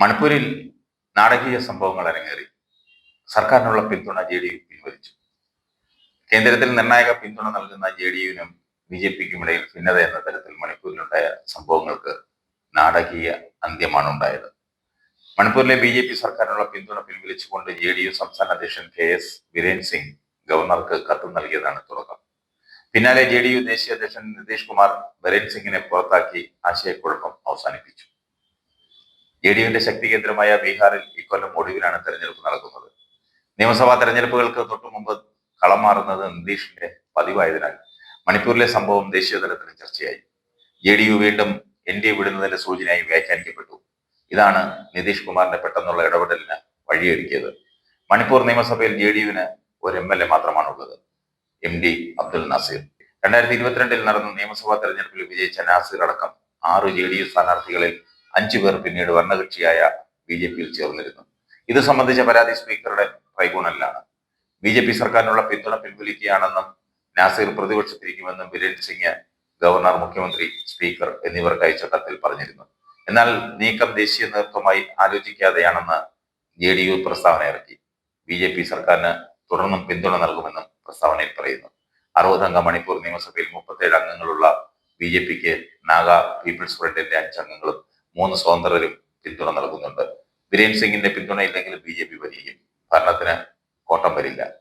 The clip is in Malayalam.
മണിപ്പൂരിൽ നാടകീയ സംഭവങ്ങൾ അരങ്ങേറി. സർക്കാരിനുള്ള പിന്തുണ ജെ ഡി യു പിൻവലിച്ചു. കേന്ദ്രത്തിൽ നിർണായക പിന്തുണ നൽകുന്ന ജെ ഡി യുവിനും ബി ജെ പിക്കും ഇടയിൽ ഭിന്നത എന്ന തരത്തിൽ മണിപ്പൂരിലുണ്ടായ സംഭവങ്ങൾക്ക് നാടകീയ അന്ത്യമാണ് ഉണ്ടായത്. മണിപ്പൂരിലെ ബി ജെ പി സർക്കാരിനുള്ള പിന്തുണ പിൻവലിച്ചുകൊണ്ട് ജെ ഡി യു സംസ്ഥാന അധ്യക്ഷൻ കെ എസ് ബിരേൻ സിംഗ് ഗവർണർക്ക് കത്ത് നൽകിയതാണ് തുടക്കം. പിന്നാലെ ജെ ഡി യു ദേശീയ അധ്യക്ഷൻ നിതീഷ് കുമാർ ബരേൻ സിംഗിനെ പുറത്താക്കി ആശയക്കുഴപ്പം അവസാനിപ്പിച്ചു. ജെ ഡി യുവിന്റെ ശക്തി കേന്ദ്രമായ ബീഹാറിൽ ഇക്കൊല്ലം ഒടുവിലാണ് തെരഞ്ഞെടുപ്പ് നടക്കുന്നത്. നിയമസഭാ തെരഞ്ഞെടുപ്പുകൾക്ക് തൊട്ടു മുമ്പ് കളം മാറുന്നത് നിതീഷിന്റെ പതിവായതിനാൽ മണിപ്പൂരിലെ സംഭവം ദേശീയ തലത്തിൽ ചർച്ചയായി. ജെ ഡി യു വീണ്ടും എൻ ഡി എ വിടുന്നതിന്റെ സൂചനയായി വ്യാഖ്യാനിക്കപ്പെട്ടു. ഇതാണ് നിതീഷ് കുമാറിന്റെ പെട്ടെന്നുള്ള ഇടപെടലിന് വഴിയൊരുക്കിയത്. മണിപ്പൂർ നിയമസഭയിൽ ജെ ഡി യുവിന് ഒരു എം എൽ എ മാത്രമാണുള്ളത്. M D Abdul Naseer. രണ്ടായിരത്തി ഇരുപത്തിരണ്ടിൽ നടന്ന നിയമസഭാ തെരഞ്ഞെടുപ്പിൽ വിജയിച്ച നാസീർ അടക്കം ആറ് ജെ ഡി യു സ്ഥാനാർത്ഥികളിൽ അഞ്ചു പേർ പിന്നീട് ഭരണകക്ഷിയായ ബി ജെ പിയിൽ ചേർന്നിരുന്നു. ഇത് സംബന്ധിച്ച പരാതി സ്പീക്കറുടെ ട്രൈബ്യൂണലിലാണ്. ബി ജെ പി സർക്കാരിനുള്ള പിന്തുണ പിൻവലിക്കുകയാണെന്നും നാസിർ പ്രതിപക്ഷത്തിരിക്കുമെന്നും ബിരേൻ സിംഗ് ഗവർണർ മുഖ്യമന്ത്രി സ്പീക്കർ എന്നിവർക്ക് അയച്ച കത്തിൽ പറഞ്ഞിരുന്നു. എന്നാൽ നീക്കം ദേശീയ നേതൃത്വമായി ആലോചിക്കാതെയാണെന്ന് ജെ ഡി യു പ്രസ്താവന ഇറക്കി. ബി ജെ പി സർക്കാരിന് തുടർന്നും പിന്തുണ നൽകുമെന്നും പ്രസ്താവനയിൽ പറയുന്നു. അറുപതംഗ മണിപ്പൂർ നിയമസഭയിൽ മുപ്പത്തേഴ് അംഗങ്ങളുള്ള ബി ജെ പിക്ക് നാഗ പീപ്പിൾസ് ഫ്രണ്ടിന്റെ അഞ്ച് അംഗങ്ങളും മൂന്ന് സ്വതന്ത്രരും പിന്തുണ നൽകുന്നുണ്ട്. ബിരേൻ സിംഗിന്റെ പിന്തുണ ഇല്ലെങ്കിൽ ബി ജെ പി ഭരിക്കും. ഭരണത്തിന് കോട്ടം വരില്ല.